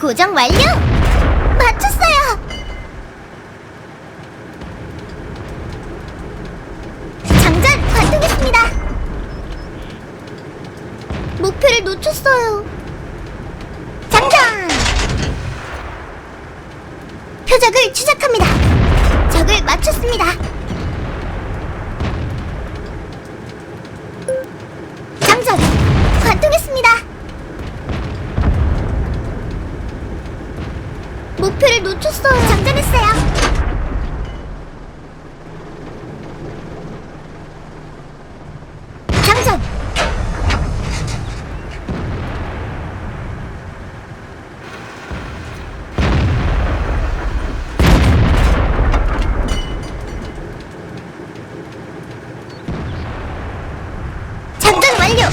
고정 완료! 맞췄어요! 장전 관통했습니다! 목표를 놓쳤어요. 장전! 표적을 추적합니다. 적을 맞췄습니다. 장전! 관통했습니다. 목표를 놓쳤어요. 장전했어요. 장전! 장전 완료!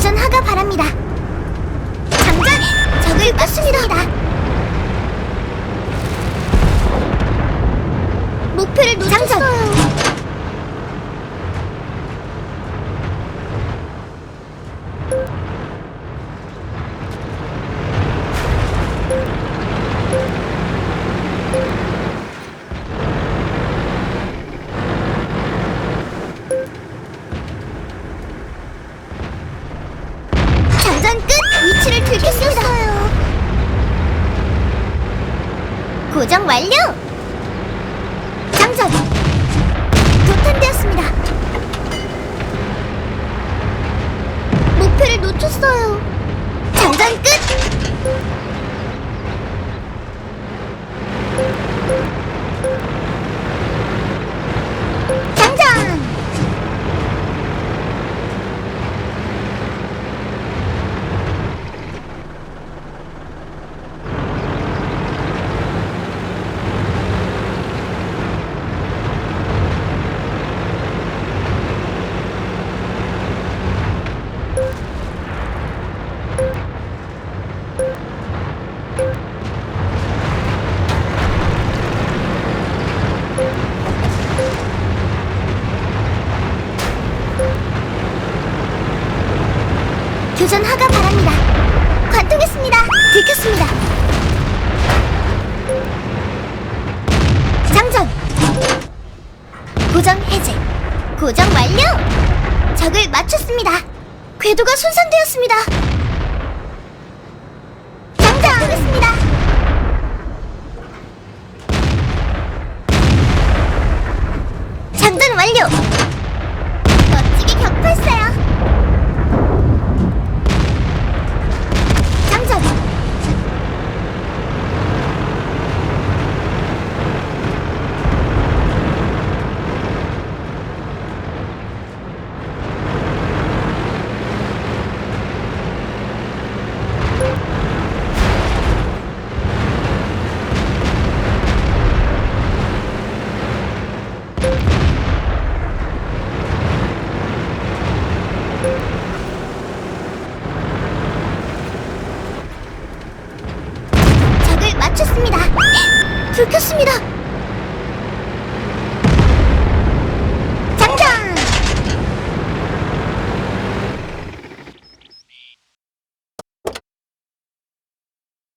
교전 하가 바랍니다. 장전! 적을 맞습니다. 목표를 놓쳤어요. 장전 끝! 위치를 들켰습니다. 고정 완료! 장전! 교탄되었습니다. 목표를 놓쳤어요. 장전 끝! 바랍니다. 관통했습니다. 들켰습니다. 장전. 고정 해제. 고정 완료. 적을 맞췄습니다. 궤도가 손상되었습니다. 장전. 했습니다. 장전 완료. 멋지게 격파했 들켰습니다.